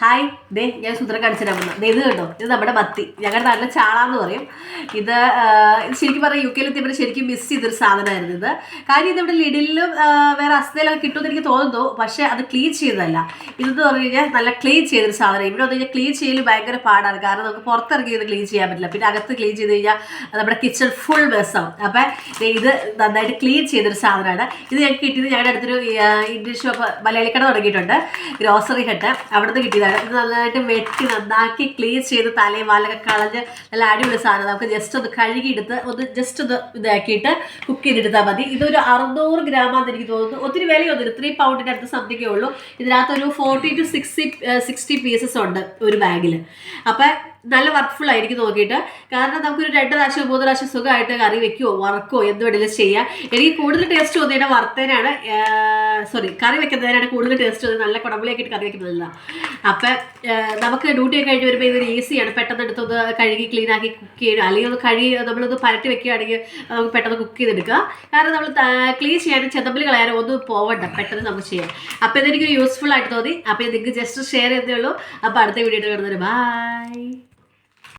Hi. ദേ ഞാൻ സുന്ദരം കാണിച്ചിട്ടാണ് ദേ ഇത് കേട്ടോ ഇത് നമ്മുടെ മത്തി. ഞങ്ങളുടെ നാട്ടിലെ ചാളാന്ന് പറയും. ഇത് ശരിക്കും പറഞ്ഞാൽ യു കെയിൽ എത്തിയപ്പോൾ ശരിക്കും മിസ് ചെയ്തൊരു സാധനമായിരുന്നു ഇത്. കാര്യം ഇത് ഇവിടെ ലിഡിലും വേറെ അസ്തയിലൊക്കെ കിട്ടുമെന്ന് എനിക്ക് തോന്നുന്നു. പക്ഷേ അത് ക്ലീൻ ചെയ്തതല്ല. ഇതെന്ന് പറഞ്ഞു കഴിഞ്ഞാൽ നല്ല ക്ലീൻ ചെയ്തൊരു സാധനം. ഇവിടെ വന്നു കഴിഞ്ഞാൽ ക്ലീൻ ചെയ്യൽ ഭയങ്കര പാടാണ്. കാരണം നമുക്ക് പുറത്തിറങ്ങി ഇത് ക്ലീൻ ചെയ്യാൻ പറ്റില്ല. പിന്നെ അകത്ത് ക്ലീൻ ചെയ്ത് കഴിഞ്ഞാൽ നമ്മുടെ കിച്ചൺ ഫുൾ മെസ്സാവും അപ്പം ഇത് നന്നായിട്ട് ക്ലീൻ ചെയ്തൊരു സാധനമാണ് ഇത് ഞങ്ങൾക്ക് കിട്ടിയത് ഞങ്ങളുടെ അടുത്തൊരു ഇംഗ്ലീഷ് ഷോപ്പ് മലയാളിക്കട തുടങ്ങിയിട്ടുണ്ട്. Grocery hut. അവിടുന്ന് നിന്ന് ഇത് നന്നായിട്ട് വെട്ടി നന്നാക്കി ക്ലീൻ ചെയ്ത് തലയും വാലൊക്കെ കളഞ്ഞ് നല്ല അടിപൊളി സാധനം. നമുക്ക് ജസ്റ്റ് ഒന്ന് കഴുകിയെടുത്ത് ഒന്ന് ജസ്റ്റ് ഒന്ന് ഇതാക്കിയിട്ട് കുക്ക് ചെയ്തെടുത്താൽ മതി. ഇതൊരു അറുന്നൂറ് ഗ്രാമാന്ന് എനിക്ക് തോന്നുന്നു. ഒത്തിരി വിലയൊന്നുമില്ല. ത്രീ പൗണ്ടിന്റെ അടുത്ത് സംതിങ്ങേ ഉള്ളൂ. ഇതിനകത്ത് ഒരു forty to sixty sixty pieces ഉണ്ട് ഒരു ബാഗിൽ അപ്പം നല്ല വർക്ക്ഫുൾ ആയിരിക്കും നോക്കിയിട്ട്. കാരണം നമുക്കൊരു രണ്ട് പ്രാവശ്യം മൂന്ന് പ്രാവശ്യം സുഖമായിട്ട് കറി വെക്കുമോ വറക്കോ എന്ത് വേണമെങ്കിലും ചെയ്യാം. എനിക്ക് കൂടുതൽ ടേസ്റ്റ് തോന്നിയിട്ട് വറുത്തേനാണ് സോറി കറി വെക്കുന്നതിനാണ് കൂടുതൽ ടേസ്റ്റ് തോന്നിയത് നല്ല കുടമ്പളിയൊക്കെ ഇട്ട് കറി വെക്കുന്നതല്ല അപ്പം നമുക്ക് ഡ്യൂട്ടി ഒക്കെ കഴിഞ്ഞ് വരുമ്പോൾ ഇതൊരു ഈസിയാണ് പെട്ടെന്ന് എടുത്തൊന്ന് കഴുകി ക്ലീൻ ആക്കി കുക്ക് ചെയ്യണം. അല്ലെങ്കിൽ ഒന്ന് കഴുകി നമ്മളൊന്ന് പരട്ടി വെക്കുകയാണെങ്കിൽ നമുക്ക് പെട്ടെന്ന് കുക്ക് ചെയ്തെടുക്കുക കാരണം നമ്മൾ ക്ലീൻ ചെയ്യാനും ചെതമ്പിൽ കളയാനും ഒന്നും പോവണ്ട. പെട്ടെന്ന് നമുക്ക് ചെയ്യാം. അപ്പോൾ ഇതെനിക്ക് യൂസ്ഫുൾ ആയിട്ട് തോന്നി. അപ്പോൾ നിങ്ങൾക്ക് ജസ്റ്റ് ഷെയർ ചെയ്തേ ഉള്ളൂ. അപ്പോൾ അടുത്ത വീഡിയോ കിടന്നൊരു ബൈ